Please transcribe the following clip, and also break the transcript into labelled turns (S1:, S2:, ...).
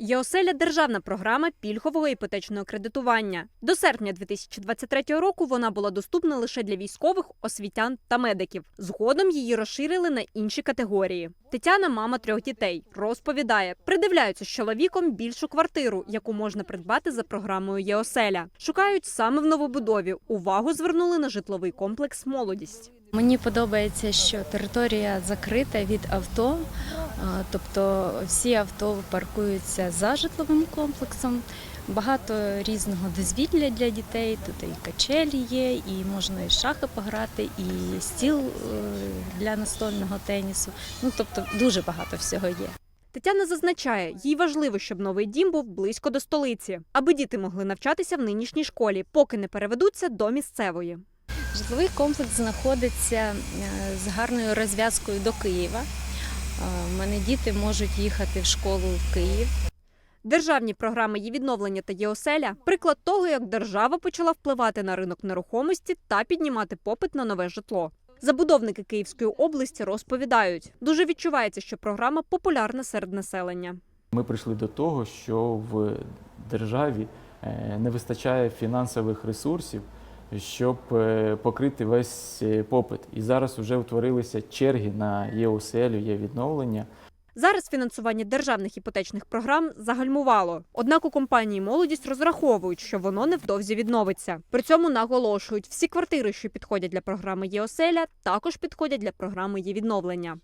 S1: ЄОСЕЛЯ – державна програма пільгового іпотечного кредитування. До серпня 2023 року вона була доступна лише для військових, освітян та медиків. Згодом її розширили на інші категорії. Тетяна, мама трьох дітей, розповідає, придивляються з чоловіком більшу квартиру, яку можна придбати за програмою ЄОСЕЛЯ. Шукають саме в новобудові. Увагу звернули на житловий комплекс Молодість.
S2: Мені подобається, що територія закрита від авто, тобто всі авто паркуються за житловим комплексом. Багато різного дозвілля для дітей. Тут і качелі є, і можна і шахи пограти, і стіл е, для настольного тенісу. Ну тобто дуже багато всього є.
S1: Тетяна зазначає, їй важливо, щоб новий дім був близько до столиці, аби діти могли навчатися в нинішній школі, поки не переведуться до місцевої.
S2: Житловий комплекс знаходиться е, з гарною розв'язкою до Києва. У мене діти можуть їхати в школу в Київ.
S1: Державні програми її відновлення та ЄОСЕЛЯ – приклад того, як держава почала впливати на ринок нерухомості та піднімати попит на нове житло. Забудовники Київської області розповідають, дуже відчувається, що програма популярна серед населення.
S3: Ми прийшли до того, що в державі е, не вистачає фінансових ресурсів, щоб е, покрити весь е, попит. І зараз вже утворилися черги на ЄОСЕЛю, є відновлення.
S1: Зараз фінансування державних іпотечних програм загальмувало. Однак у компанії молодість розраховують, що воно невдовзі відновиться. При цьому наголошують, всі квартири, що підходять для програми ЄОСЕЛЯ, також підходять для програми її відновлення.